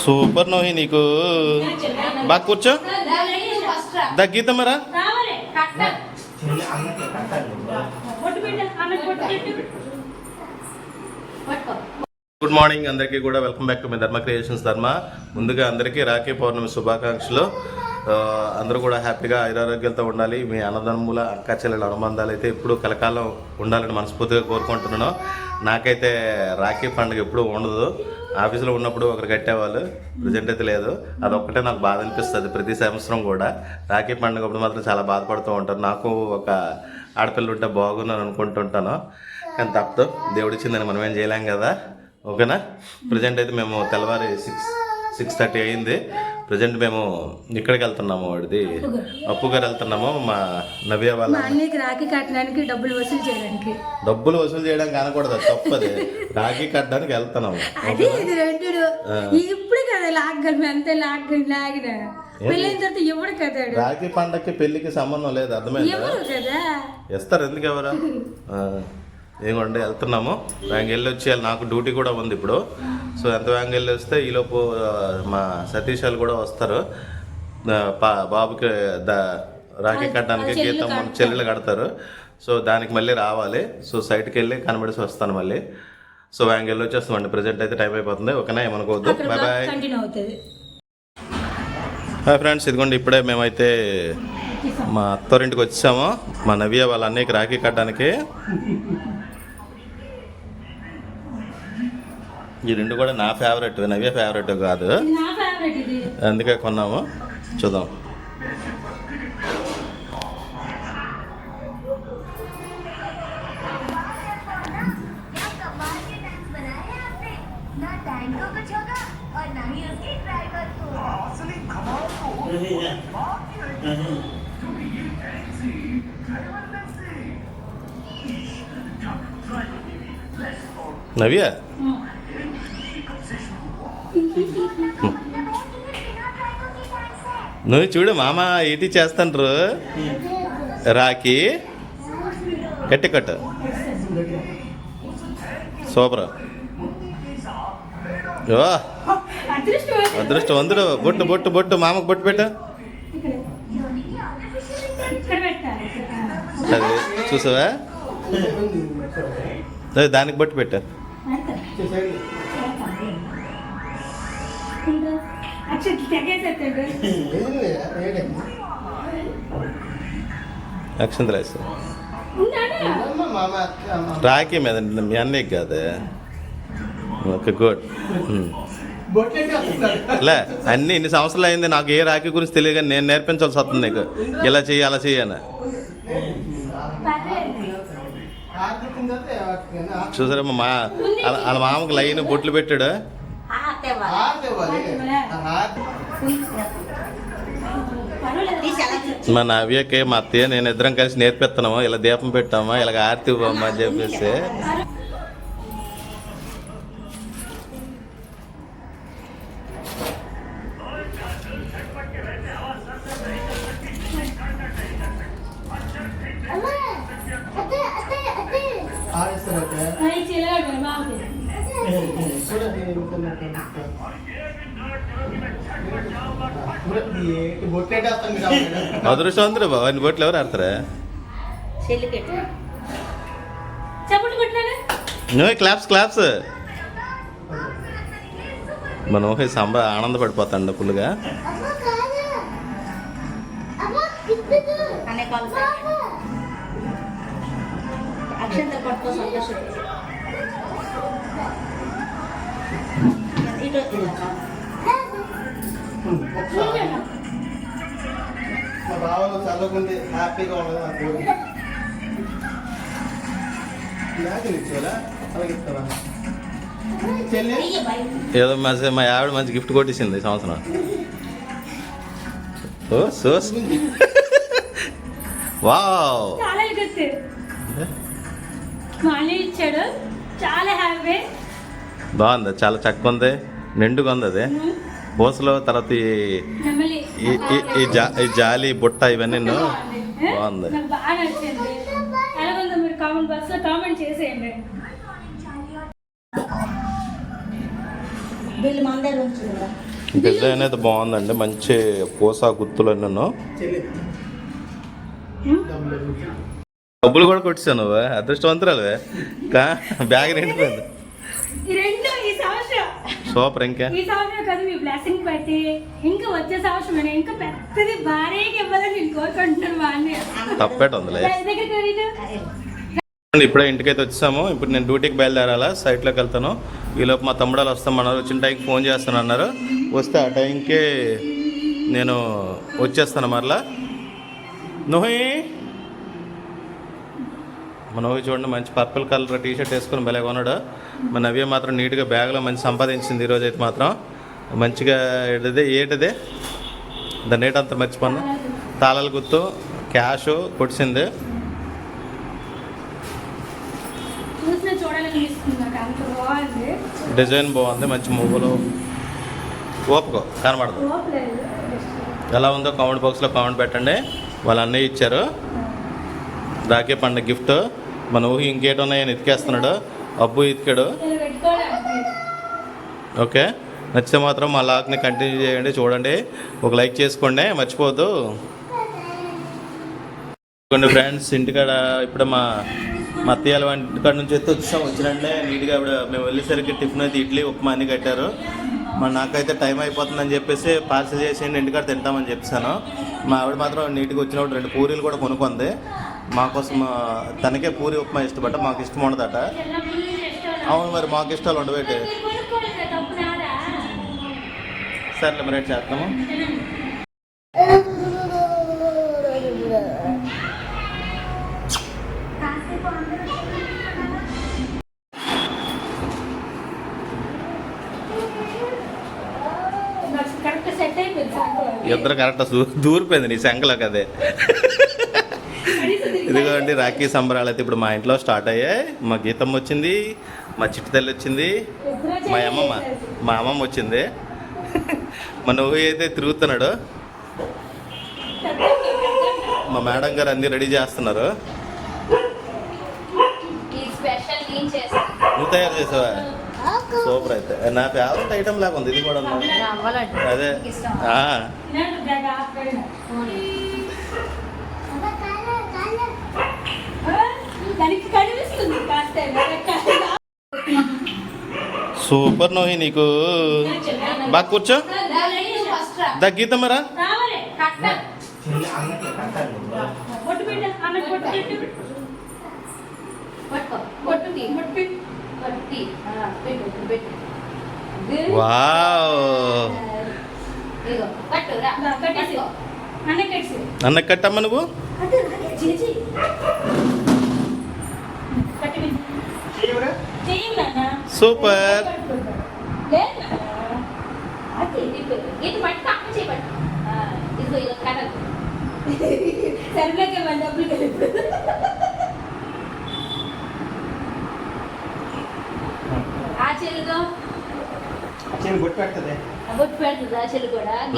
Super నోహి నీకు. బాగా కూర్చో. దగ్గిద్దా గుడ్ మార్నింగ్ అందరికీ కూడా వెల్కమ్ బ్యాక్ టు మీ ధర్మ క్రియేషన్స్ ధర్మ ముందుగా అందరికీ రాఖీ పౌర్ణమి శుభాకాంక్షలు. అందరూ కూడా హ్యాపీగా ఐరారోగ్యాలతో ఉండాలి. మీ అన్నదమ్ముల అక్క చెల్లెల అనుబంధాలు అయితే ఎప్పుడూ కలకాలం ఉండాలని మనస్ఫూర్తిగా కోరుకుంటున్నాను. నాకైతే రాఖీ పండుగ ఎప్పుడూ ఉండదు. ఆఫీస్లో ఉన్నప్పుడు ఒకరు కట్టేవాళ్ళు. ప్రజెంట్ అయితే లేదు. అదొక్కటే నాకు బాధ అనిపిస్తుంది ప్రతి సంవత్సరం కూడా. రాఖీ పండుగ అప్పుడు మాత్రం చాలా బాధపడుతూ ఉంటాను. నాకు ఒక ఆడపిల్ల ఉంటే బాగున్నాను అనుకుంటుంటాను. కానీ తప్పదు. దేవుడిచ్చిందని మనం ఏం చేయలేం కదా. ఓకేనా? ప్రజెంట్ అయితే మేము తెల్లవారి సిక్స్ సిక్స్ థర్టీ అయింది. ప్రజెంట్ మేము ఇక్కడికి వెళ్తున్నాము వాడిది. అప్పు గారు వెళ్తున్నాము మా నవ్య వాళ్ళ అన్నయ్యకి రాఖీ కట్టడానికి డబ్బులు వసూలు చేయడానికి. డబ్బులు వసూలు చేయడానికి అనకూడదు తప్పది. రాఖీ కట్టడానికి వెళ్తున్నాము. అదే ఇది రెండు ఇప్పుడు కదా లాగ్గలి అంతే లాగ్గలి లాగిన. పెళ్ళైన తర్వాత ఎవడు కదాడు రాఖీ పండగకి పెళ్ళికి సంబంధం లేదు అర్థమైందా? కదా? ఇస్తారు ఎందుకు ఎవరు? ఏమండి వెళ్తున్నాము. బ్యాంక్ వెళ్ళి వచ్చేయాలి. నాకు డ్యూటీ కూడా ఉంది ఇప్పుడు. సో ఎంత బ్యాంక్ వెళ్ళి వస్తే ఈలోపు మా సతీష్ వాళ్ళు కూడా వస్తారు. బాబుకి ద రాఖీ కట్టడానికి గీతం చెల్లెలు కడతారు. సో దానికి మళ్ళీ రావాలి. సో సైట్కి వెళ్ళి కనబడిసి వస్తాను మళ్ళీ. సో బ్యాంక్ వెళ్ళి వచ్చేస్తామండి. ప్రజెంట్ అయితే టైం అయిపోతుంది. ఓకేనా ఏమనుకోవద్దు. బాయ్ బాయ్ హాయ్ ఫ్రెండ్స్ ఇదిగోండి ఇప్పుడే మేమైతే మా అత్తోరింటికి వచ్చాము. మా నవ్య వాళ్ళ అన్నయ్యకి రాఖీ కట్టడానికి. ఈ రెండు కూడా నా ఫేవరెట్ నవే ఫేవరెట్ కాదు. అందుకే కొన్నాము. చూద్దాం. నవ్య? నువ్వు చూడు మామ ఇటీ చేస్తుండ్రు? రాఖీ. కట్టి కట్టు. సూపర్. ఓ అదృష్టం అందుడు బొట్టు బొట్టు బొట్టు. మామకు బొట్టు పెట్టు. అది చూసావా? అదే దానికి బొట్టు పెట్టు. అక్షత్ రాసి మీద మీ అన్నయ్యకి కాదు? Okay good. లే అన్ని ఇన్ని సంవత్సరాలు అయింది నాకు ఏ రాఖీ గురించి తెలియదు కానీ నేను నేర్పించాల్సి వస్తుంది నీకు. ఇలా చెయ్యి అలా చెయ్యని చూసారమ్మా మా వాళ్ళ మామకు లైన్ బొట్లు పెట్టాడు. మా నవ్యకి మా అత్తయ్య నేను ఇద్దరం కలిసి నేర్పిస్తున్నాము ఇలా దీపం పెట్టామా ఇలా ఆర్తి ఇవ్వమ్మా అని చెప్పేసి అదృష్టవంతుడు బాబా నీ బొట్లు ఎవరు ఆడతారా? నువ్వే క్లాప్స్ క్లాప్స్. మనం ఓహే సాంబ ఆనందపడిపోతాండ ఫుల్గా అనే అక్షంతలు పట్టుకో సంతోషం ఇటు మా బావలు చల్లకుంది హ్యాపీగా ఉండదు ఏదో మంచి మా ఆవిడ మంచి గిఫ్ట్ కొట్టేసింది ఈ సంవత్సరం. Oh so wow. చాలా ఎగొచ్చు మా అన్నయ్య ఇచ్చాడు. చాలా హ్యాపీ. బాగుంది చాలా చక్కగా ఉంది. నిండుగా ఉంది అది. పూసలు తర్వాత ఈ ఈ- జాలి బుట్ట ఇవన్నీ బాగుంది. బాగా నచ్చింది. మీరు కామెంట్ కామెంట్ చేసేయండి. మన డిజైన్ అయితే బాగుందండి. మంచి పూసా గుత్తులు అన్నీ చెల్లి డబ్బులు కూడా కొట్టాను నువ్వు. అదృష్టవంతురాలువే. కా బ్యాగ్ నిండిపోయింది సూపర్ ఇంకా. ఈ సంవత్సరం కదా మీ బ్లెస్సింగ్ పెట్టి ఇంకా వచ్చే సంవత్సరం నేను ఇంకా పెద్దది భారీగా ఇవ్వాలని నేను కోరుకుంటున్నాను వాళ్ళని తప్పేట ఉందిలే ఇప్పుడే ఇంటికైతే వచ్చాము. ఇప్పుడు నేను డ్యూటీకి బయలుదేరాలా? సైట్లోకి వెళ్తాను. ఈలోపు మా తమ్ముడాలు వస్తామన్నారు వచ్చిన టైంకి ఫోన్ చేస్తాను అన్నారు. వస్తే ఆ టైంకి నేను వచ్చేస్తాను మరలా. నువ్వు మన నవ్వు చూడండి మంచి పర్పుల్ కలర్ టీ షర్ట్ వేసుకుని భలే కొన్నాడు. మన నవ్య మాత్రం నీట్గా బ్యాగ్లో మంచి సంపాదించింది ఈరోజు అయితే మాత్రం. మంచిగా ఏటిదే ఏటిదే? దాన్ని ఏటంతా మర్చిపోను. తాళాల గుర్తు క్యాష్ బాగుంది. డిజైన్ బాగుంది మంచి మువ్వలు. ఓపుకో కనబడదు. ఎలా ఉందో కామెంట్ బాక్స్లో కామెంట్ పెట్టండి. వాళ్ళు అన్నయ్య ఇచ్చారు. రాఖీ పండుగ గిఫ్ట్. మన ఊహి ఇంకేటి ఉన్నాయని ఎతికేస్తున్నాడు. అబ్బు ఎతికాడు. ఓకే. నచ్చితే మాత్రం మా లాక్ని కంటిన్యూ చేయండి చూడండి. ఒక లైక్ చేసుకోండి మర్చిపోద్దు కొన్ని ఫ్రెండ్స్ ఇంటికాడ ఇప్పుడు మా మా అత్తయ్యాల ఇంటికాడ నుంచి అయితే వచ్చాం వచ్చినంటే నీట్గా ఇప్పుడు మేము వెళ్ళేసరికి టిఫిన్ అయితే ఇడ్లీ ఉప్మా అన్ని కట్టారు. మరి నాకైతే టైం అయిపోతుందని చెప్పేసి పార్సల్ చేసి ఇంటికాడ తింటామని చెప్పాను మా ఆవిడ మాత్రం నీట్గా వచ్చినప్పుడు రెండు పూరీలు కూడా కొనుక్కుంది. మా కోసం ఆ, తనకే పూరి ఉప్మా ఇష్టపడ్డ మాకు ఇష్టం ఉండదట. అవును మరి మాకు ఇష్టాలు ఉండబెట్టి సర్లే మరి చేస్తాము ఇద్దరు కరెక్ట్ దూరిపోయింది నీ శంకలోకి అదే. ఇదిగోండి రాఖీ సంబరాలు అయితే ఇప్పుడు మా ఇంట్లో స్టార్ట్ అయ్యాయి. మా గీతమ్మ వచ్చింది మా చిట్టి తల్లి వచ్చింది మా అమ్మమ్మ మా అమ్మమ్మ వచ్చింది. మా నువ్వు అయితే తిరుగుతున్నాడు. మా మేడం గారు అన్ని రెడీ చేస్తున్నారు. నువ్వు తయారు చేసావా? సూపర్ అయితే. నా ఫేవరెట్ ఐటమ్ లాగా ఉంది ఇది కూడా. అదే ఆ, దానికి కనిపిస్తుంది కాస్త సూపర్ నోహి నీకు. బాగా కూర్చో. ఫస్ట్ రా దా గీతమ్మరా రావాలి చెల్లి అన్నకి కట్టాలి బొట్టు పెట్టు ఆమె బొట్టు పెట్టు. పట్టుకో కొట్టు తీ బొట్టు పెట్టు. కొట్టి పెట్టు పెట్టు. వావ్. ఇదిగో కట్టు రా దా, కట్టేసి. పట్టుకో. అన్న కట్టేసి అన్న కట్టమ్మ నువ్వు అదే అదే చేసి కట్టి చెయ్యరా చెయ్యి నాన్న సూపర్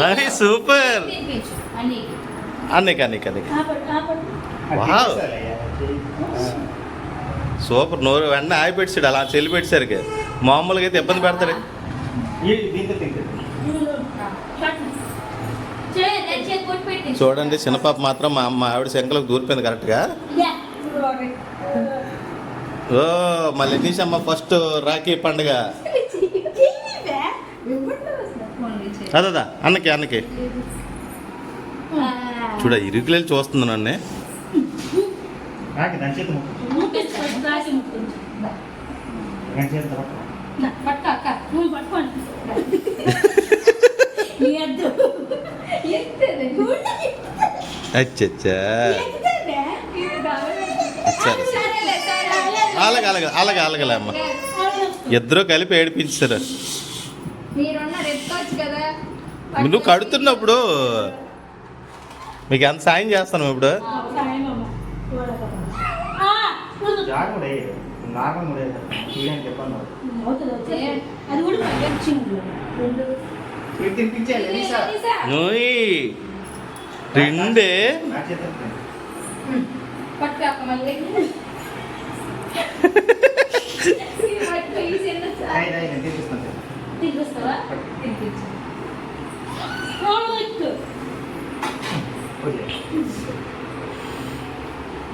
వెరీ సూపర్ అన్నకి అన్నకి అన్నకి. వావ్. సూపర్ నోరు వెంటనే ఆయి పెట్టాడు అలా చెల్లి పెట్టేసరికి. మామూలుగా అయితే ఇబ్బంది పెడతాడు. పెట్టి చూడండి చిన్నపాప మాత్రం మా మా ఆవిడ శంకలకు దూరిపోయింది కరెక్ట్గా ఓ మళ్ళీ తీసమ్మ ఫస్ట్ రాఖీ పండుగ. అదదా అన్నకి అన్నకి. చూడ ఇరుకులేళ్ళు చూస్తుంది నన్ను నాకు దాని చేతి ముక్కు రాసి ముట్టుకుంది దాని చేతి తర్వాత పట్టుకో అక్క నువ్వు పట్టుకోండి ఎద్దు అచ్చచ్చా. సరే సరే అలాగే అలాగే అలాగే అలాగే అమ్మ. ఇద్దరు కలిపి ఏడిపించారు. నువ్వు కడుతున్నప్పుడు మీకు ఎంత సాయం చేస్తాను ఇప్పుడు? నార్మల్ కూడా చూడని చెప్పాను అది కూడా రెండే.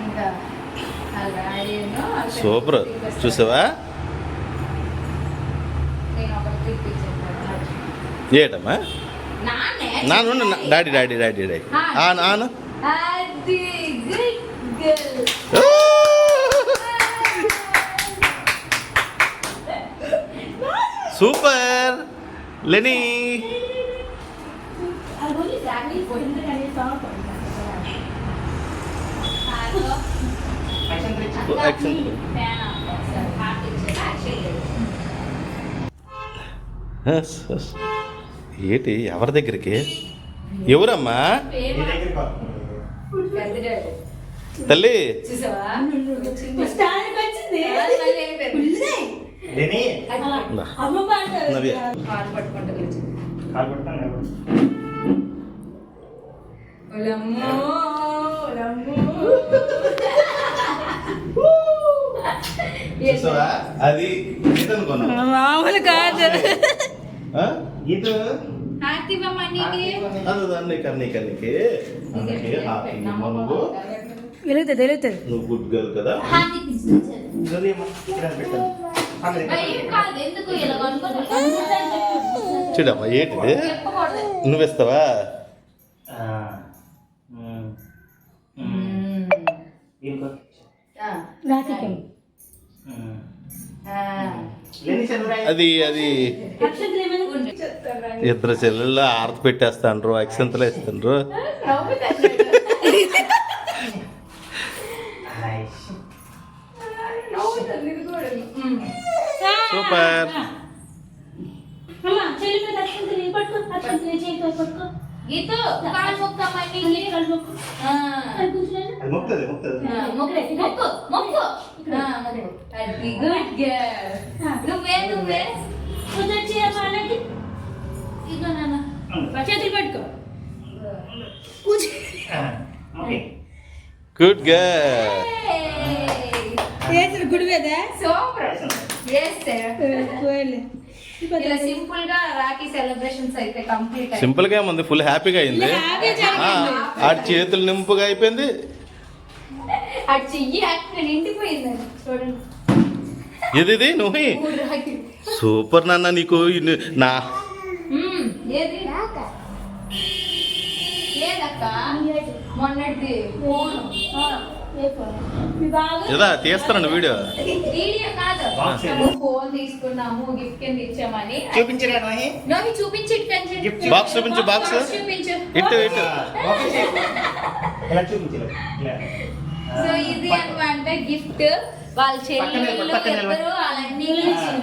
ఇంకా సూపర్. చూసావా? ఏటమ్మా? నాన్నే? నాను డాడీ డాడీ డాడీ డాడీ. ఆ నాను సూపర్. లెనీ. అది జాగ్రత్త పోయింది కానీ సాగు యాక్షన్ ఏంటి ఎవరి దగ్గరికి ఎవరమ్మా నీ దగ్గరికి వస్తుంది. తల్లి చూసావా అన్నికి. అందుకే హ్యాపీ నువ్వు. వెలుగుతుంది వెలుగుతుంది. నువ్వు గుడ్ గర్ల్ కదా? తీసుకొచ్చారు. చదివేమో. ఇక్కడ అది అది. ఇద్దరు చెల్లెళ్ళు ఆరతి పెట్టేస్తాండ్రు అక్షంతలు వేస్తుండ్రు. సూపర్. గీతు కాలు మొక్కమ్మ నీకి. కాలు మొక్కు. మొక్కుతుంది మొక్కుతుంది. ఆ, మొక్కు మొక్కు మొక్కు. ఆ, మొక్కు. అది గుడ్ గర్ల్. నువ్వే నువ్వే. చేయమ్మ అలాగే. ఇదిగో నాన్న. చేతులు పట్టుకో. కూర్చో. ఓకే. Good girl. చేతులు గుడి మీద? సూపర్. పోయలే. ఇలా సింపుల్గా రాఖీ సెలబ్రేషన్స్ అయితే కంప్లీట్ సింపుల్గా ఉంది ఫుల్ హ్యాపీగా అయింది. ఆ, చేతులు నింపుగా అయిపోయింది. చెయ్యి చూడండి. ఇది? నువ్వు సూపర్ నాన్న నీకు నా. ఏది తీస్తానండి వీడియో? మేము ఫోన్ తీసుకున్నాము గిఫ్ట్ కింద ఇచ్చామని. నోహి చూపించి Box చూపించు. చూపించు. ఇటు ఇటు. సో ఇది అన్నమాట గిఫ్ట్ వాళ్ళ పక్కనే చెల్లి నిలబడు, పక్కనే నిలబడు. ఇద్దరు వాళ్ళన్నీ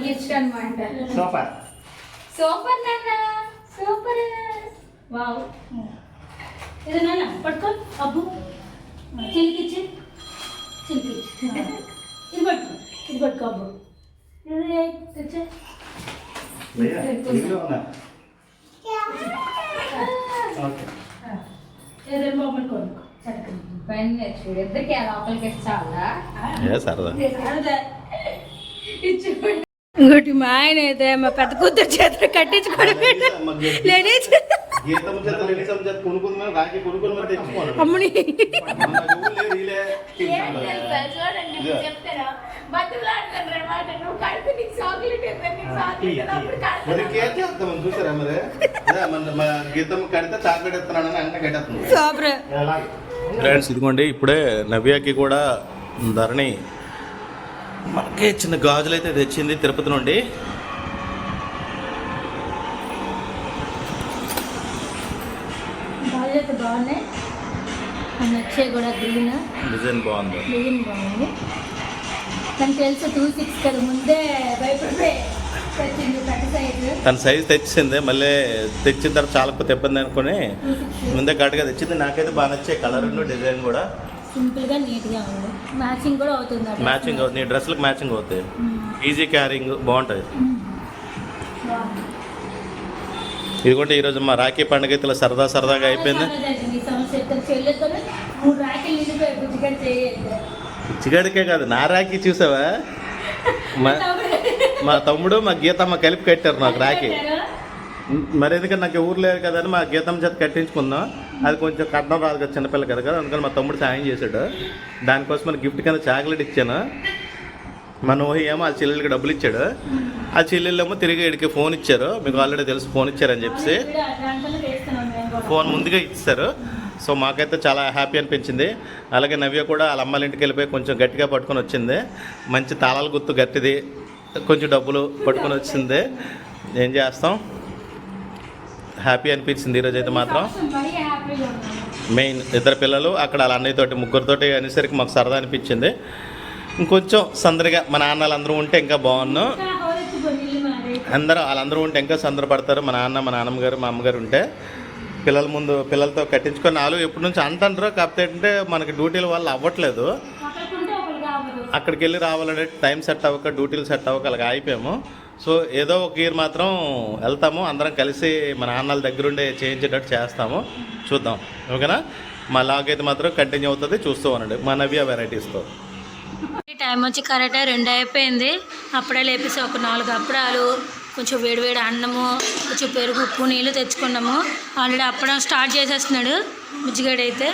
గిఫ్ట్ అన్నమాట. సూపర్ సూపర్ నాన్న సూపర్ వావ్ ఇది నాన్న పట్టుకో అబ్బు. చిలికిచ్చి చిలికిచ్చి ఇది పట్టుకో పట్టుకో అబ్బు. తెచ్చే. ఇద్దరికి లోపలికి చాలా ఇంకోటి మా ఆయన అయితే మా పెద్ద కూతురు చేతులు కట్టించుకోవడం లేడీస్ రాకి కొనుక్కొని అమ్మని. చూడండి. చెప్తారా? నువ్వు నీకు చాక్లెట్ మరి చేస్తాం చూసారా మరి? మన గీతం కడితే చాక్లెట్ ఇస్తున్నాడని అంటే కట్టేస్తుంది. సూపర్ అలాగే ఫ్రెండ్స్ ఇదిగోండి ఇప్పుడే నవ్యాకి కూడా ధరణి మనకి చిన్న గాజులు అయితే తెచ్చింది తిరుపతి నుండి గాజులు అయితే బాగున్నాయి. నచ్చాయి కూడా గ్రీన్ డిజైన్ బాగుంది. గ్రీన్ బాగుంది. తనకు తెలుసు టూ సిక్స్ కదా ముందే భయపడిపోయి తన సైజ్ తెచ్చింది మళ్ళీ తెచ్చిన తర్వాత చాలా కొత్త ఇబ్బంది అనుకుని ముందే గట్టిగా తెచ్చింది. నాకైతే బాగా నచ్చాయి కలర్ డిజైన్ కూడా. సింపుల్గా నీట్గా ఉంది. మ్యాచింగ్ కూడా అవుతుంది మ్యాచింగ్ అవుతుంది. నీ డ్రెస్లకు మ్యాచింగ్ అవుతాయి. ఈజీ క్యారింగ్ బాగుంటుంది. ఇదిగోండి ఈరోజు మా రాఖీ పండుగ ఇలా సరదా సరదాగా అయిపోయింది. చిగడికే కాదు నా రాఖీ చూసావా? మా మా తమ్ముడు. మా గీతమ్మ కలిపి కట్టారు నాకు రాఖీ. మరి ఎందుకంటే నాకు ఊరు లేదు కదా అని మా గీతమ్మ చేత కట్టించుకుందాం. అది కొంచెం కట్టడం రాదు కదా చిన్నపిల్ల కదా కదా అందుకని మా తమ్ముడు సాయం చేశాడు. దానికోసం మన గిఫ్ట్ కింద చాక్లెట్ ఇచ్చాను. మనోహి ఏమో ఆ చెల్లెలకి డబ్బులు ఇచ్చాడు. ఆ చెల్లెళ్ళేమో తిరిగి వీడికి ఫోన్ ఇచ్చారు. మీకు ఆల్రెడీ తెలుసు ఫోన్ ఇచ్చారని చెప్పేసి. ఫోన్ ముందుగా ఇచ్చారు సో మాకైతే చాలా హ్యాపీ అనిపించింది. అలాగే నవ్య కూడా వాళ్ళ అమ్మాయిల ఇంటికి వెళ్ళిపోయి కొంచెం గట్టిగా పట్టుకొని వచ్చింది. మంచి తాళాల గుర్తు గట్టిది. కొంచెం డబ్బులు పట్టుకొని వచ్చింది. ఏం చేస్తాం? హ్యాపీ అనిపించింది ఈరోజు అయితే మాత్రం. మెయిన్ ఇద్దరు పిల్లలు అక్కడ వాళ్ళ అన్నయ్యతోటి ముగ్గురితోటి అనేసరికి మాకు సరదా అనిపించింది. ఇంకొంచెం సందడిగా మా నాన్నలు అందరూ ఉంటే ఇంకా బాగున్నాం. అందరూ వాళ్ళందరూ ఉంటే ఇంకా సందరపడతారు మా నాన్న మా నాన్నమ్మ గారు మా అమ్మగారు ఉంటే పిల్లల ముందు పిల్లలతో కట్టించుకొని వాళ్ళు ఎప్పటి నుంచి అంటారు కాకపోతే ఏంటంటే మనకి డ్యూటీల వల్ల అవ్వట్లేదు. అక్కడికి వెళ్ళి రావాలంటే టైం సెట్ అవ్వక డ్యూటీలు సెట్ అవ్వక అలాగ అయిపోయాము సో ఏదో ఒక ఇయర్ మాత్రం వెళ్తాము. అందరం కలిసి మా నాన్నల దగ్గరుండే చేయించేటట్టు చేస్తాము. చూద్దాం. ఓకేనా? మా లాగ్ అయితే మాత్రం కంటిన్యూ అవుతుంది. చూస్తూ ఉండండి. మా నవ్య వెరైటీస్తో టైం వచ్చి కరెక్ట్గా రెండు అయిపోయింది. అప్పుడే లేపేసి ఒక నాలుగు అప్పడాలు కొంచెం వేడివేడి అన్నము కొంచెం పెరుగు ఉప్పు నీళ్ళు తెచ్చుకున్నాము. ఆల్రెడీ అప్పడం స్టార్ట్ చేసేస్తున్నాడు బుజ్జిగాడైతే అయితే.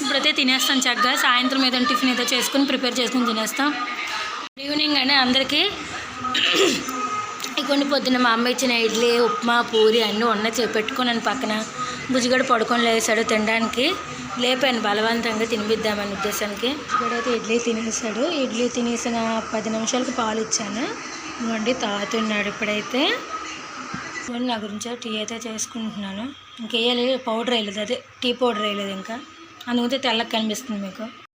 ఇప్పుడైతే తినేస్తాం చక్కగా. సాయంత్రం ఏదైనా టిఫిన్ ఏదో చేసుకుని ప్రిపేర్ చేసుకుని తినేస్తాం. ఈవినింగ్ అండి అందరికీ. కొన్ని పొద్దున్న మా అమ్మ ఇచ్చిన ఇడ్లీ ఉప్మా పూరి అన్నీ ఉన్నాయి. పెట్టుకున్నాను పక్కన. బుజ్జిగడ పడుకొని లేసాడు తినడానికి. లేపాను బలవంతంగా తినిపిద్దామని ఉద్దేశానికి. ఇక్కడైతే ఇడ్లీ తినేసాడు. ఇడ్లీ తినేసిన పది నిమిషాలకు పాలు ఇచ్చాను ఇవ్వండి తాగుతున్నాడు ఇప్పుడైతే. నా గురించి టీ అయితే చేసుకుంటున్నాను. ఇంకేయాలి పౌడర్ వేయలేదు అదే టీ పౌడర్ వేయలేదు ఇంకా. అందుకుంటే తెల్లకి కనిపిస్తుంది మీకు.